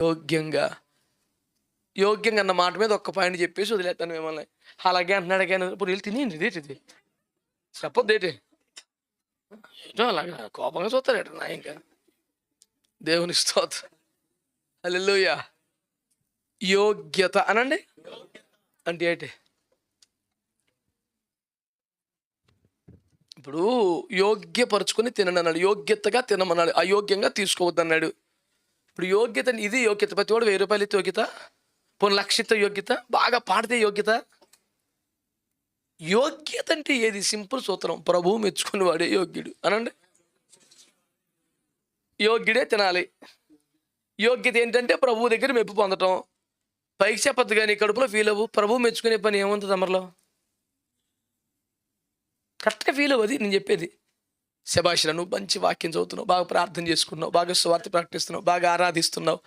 యోగ్యంగా. యోగ్యంగా అన్న మాట మీద ఒక్క పాయింట్ చెప్పేసి వదిలేస్తాను మిమ్మల్ని. అలాగే అంటున్నాడు కానీ ఇప్పుడు వెళ్ళి తినేయండి ఇదేంటిది చెప్పొద్దు ఏంటి? అలాగా కోపంగా చూస్తారేట నా ఇంకా దేవుని స్తోత్రం. హల్లెలూయా. యోగ్యత అనండి. అంటే ఏంటి? ఇప్పుడు యోగ్యపరుచుకొని తినండి అన్నాడు. యోగ్యతగా తినమన్నాడు. అయోగ్యంగా తీసుకోవద్దన్నాడు. ఇప్పుడు యోగ్యత ఇది యోగ్యత ప్రతి వాడు వెయ్యి రూపాయలు ఇస్తే యోగ్యత పోనీ లక్షిత యోగ్యత బాగా పాడితే యోగ్యత. యోగ్యత అంటే ఏది? సింపుల్ సూత్రం. ప్రభువు మెచ్చుకుని వాడే యోగ్యుడు. అనండి? యోగ్యుడే తినాలి. యోగ్యత ఏంటంటే ప్రభువు దగ్గర మెప్పు పొందటం. పైకి చెప్పద్దు కానీ కడుపులో ఫీల్ అవ్వు. ప్రభువు మెచ్చుకునే పని ఏముంటుంది అమర్లో కరెక్ట్గా ఫీల్ అవ్వదు నేను చెప్పేది. శభాషిలను మంచి వాక్యం చదువుతున్నావు బాగా ప్రార్థన చేసుకున్నావు బాగా స్వార్థ ప్రకటిస్తున్నావు బాగా ఆరాధిస్తున్నావు.